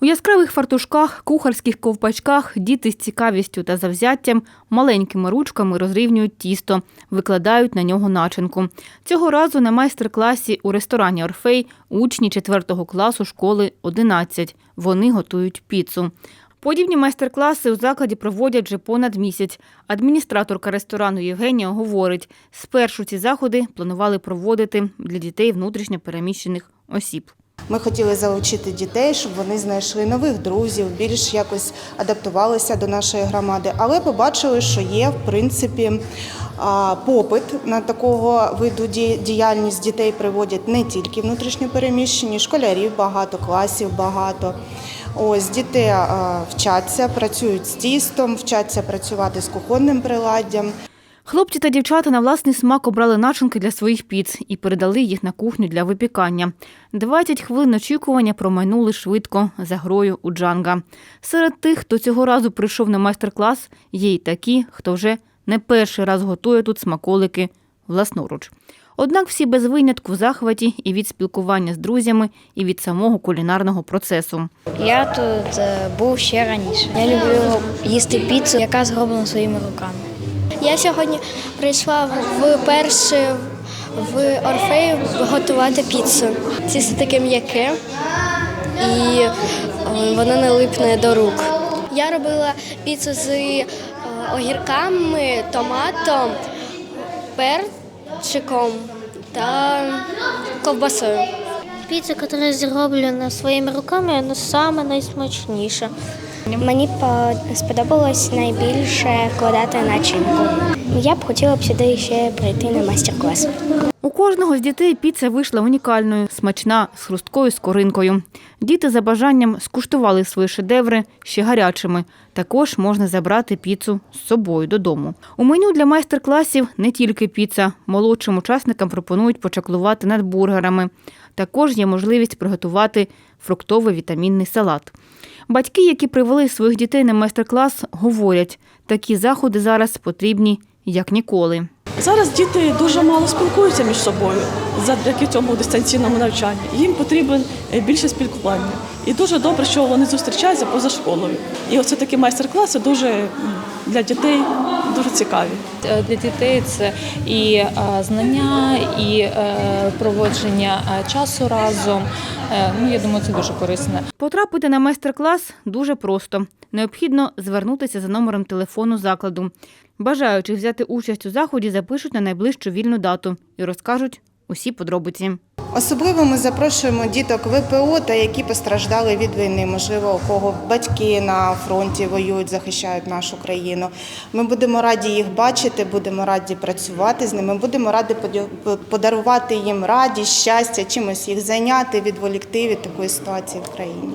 У яскравих фартушках, кухарських ковпачках діти з цікавістю та завзяттям маленькими ручками розрівнюють тісто, викладають на нього начинку. Цього разу на майстер-класі у ресторані Орфей учні 4 класу школи 11. Вони готують піцу. Подібні майстер-класи у закладі проводять вже понад місяць. Адміністраторка ресторану Євгенія говорить, спершу ці заходи планували проводити для дітей внутрішньо переміщених осіб. Ми хотіли залучити дітей, щоб вони знайшли нових друзів, більш якось адаптувалися до нашої громади. Але побачили, що є в принципі попит на такого виду діяльність. Дітей приводять не тільки внутрішньо переміщені, школярів багато, класів багато. Ось діти вчаться, працюють з тістом, вчаться працювати з кухонним приладдям. Хлопці та дівчата на власний смак обрали начинки для своїх піц і передали їх на кухню для випікання. 20 хвилин очікування промайнули швидко за грою у джанга. Серед тих, хто цього разу прийшов на майстер-клас, є й такі, хто вже не перший раз готує тут смаколики власноруч. Однак всі без винятку в захваті і від спілкування з друзями, і від самого кулінарного процесу. Я тут е, був ще раніше. Я люблю їсти піцу, яка зроблена своїми руками. Я сьогодні прийшла вперше в Орфею готувати піцу. Тісто таке м'яке і е, воно не липне до рук. Я робила піцу з е, огірками, томатом, перчиком та ковбасою. Піца, яка зроблена своїми руками, вона найсмачніша. Мені сподобалось найбільше кладати начинку. Я б хотіла б сюди ще прийти на майстер-клас. Кожного з дітей піца вийшла унікальною, смачна, з хрусткою скоринкою. Діти за бажанням скуштували свої шедеври ще гарячими. Також можна забрати піцу з собою додому. У меню для майстер-класів не тільки піца. Молодшим учасникам пропонують почаклувати над бургерами. Також є можливість приготувати фруктовий вітамінний салат. Батьки, які привели своїх дітей на майстер-клас, говорять, такі заходи зараз потрібні як ніколи. Зараз діти дуже мало спілкуються між собою завдяки цьому дистанційному навчанню. Їм потрібен е, більше спілкування. І дуже добре, що вони зустрічаються поза школою. І оце такі майстер-класи дуже для дітей дуже цікаві. Е, Для дітей це і е, знання, і проводження часу разом. Ну, я думаю, це дуже корисно. Потрапити на майстер-клас дуже просто. Необхідно звернутися за номером телефону закладу. Бажаючи взяти участь у заході, запишуть на найближчу вільну дату і розкажуть усі подробиці. Особливо ми запрошуємо діток ВПО та які постраждали від війни. Можливо, у кого батьки на фронті воюють, захищають нашу країну. Ми будемо раді їх бачити, будемо раді працювати з ними. Будемо раді подарувати їм радість, щастя, чимось їх зайняти, відволікти від такої ситуації в країні.